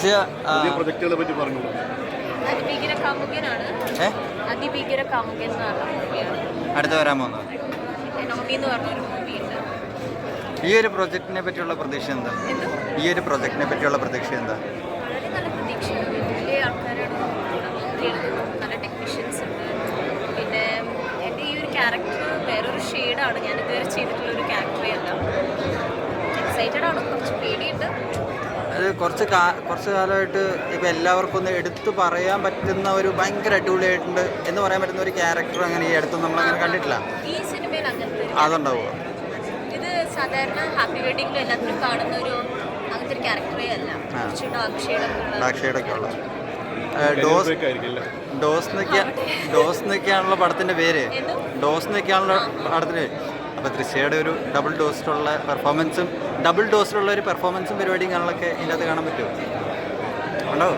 പുതിയ പ്രൊജക്ടുകളെ പറ്റി പറഞ്ഞു അതിഭീകര കാമുകനാണ്. അതിഭീകര കാമുകൻ എന്ന് പറഞ്ഞ മൂവിയാണ്. അടുത്ത് വരാൻ പോകുന്നത് നോമി എന്ന് പറഞ്ഞൊരു മൂവിയുണ്ട്. ഈ ഒരു പ്രൊജക്റ്റിനെ പറ്റിയുള്ള പ്രതീക്ഷ എന്താ? ഈ ഒരു പ്രൊജക്റ്റിനെ പറ്റിയുള്ള പ്രതീക്ഷ എന്താ? വളരെ നല്ല പ്രതീക്ഷയാണ്. വലിയ ആൾക്കാരാണ് നോക്കി എഴുതുന്നത് നല്ല ടെക്നീഷ്യൻസ് ഉണ്ട്. പിന്നെ എന്റെ ഈ ഒരു ക്യാരക്ടർ വേറൊരു ഷെയ്ഡാണ് ഞാൻ ഇതുവരെ ചെയ്തിട്ടുള്ള ഒരു ക്യാരക്ടറേ അല്ല. എക്സൈറ്റഡ് ആണ്. കുറച്ച് പേടിയുണ്ട്. കുറച്ച് കാ കുറച്ച് കാലമായിട്ട് ഇപ്പം എല്ലാവർക്കും ഒന്ന് എടുത്തു പറയാൻ പറ്റുന്ന ഒരു ഭയങ്കര അടിപൊളിയായിട്ടുണ്ട് എന്ന് പറയാൻ പറ്റുന്ന ഒരു ക്യാരക്ടർ അങ്ങനെ ഈ അടുത്ത് നമ്മളങ്ങനെ കണ്ടിട്ടില്ല. ഈ സിനിമയിൽ അങ്ങനത്തെ ഒരു അതുണ്ടാവുക ഇത് സാധാരണ ഹാപ്പി വെഡിങ്ങിലും എല്ലാത്തിലും കാണുന്ന ഒരു അങ്ങനത്തെ ഒരു ക്യാരക്ടറേ അല്ല. ഡാർക്ക് ഷെയ്ഡൊക്കെ ഉള്ള. ഡോസ് ഡോസ് എന്നൊക്കെയാ ഡോസ് എന്നൊക്കെയാണല്ലോ പടത്തിന്റെ പേര്? ഡോസ് എന്നൊക്കെയാണല്ലോ പടത്തിന്റെ പേര്. അപ്പോൾ തൃശ്ശയുടെ ഒരു ഡബിൾ ഡോസിലുള്ള പെർഫോമൻസും ഡബിൾ ഡോസിലുള്ള ഒരു പെർഫോമൻസും പരിപാടിയും ഇതിന്റെ ഇതിനകത്ത് കാണാൻ പറ്റുമോ? ഉണ്ടോ?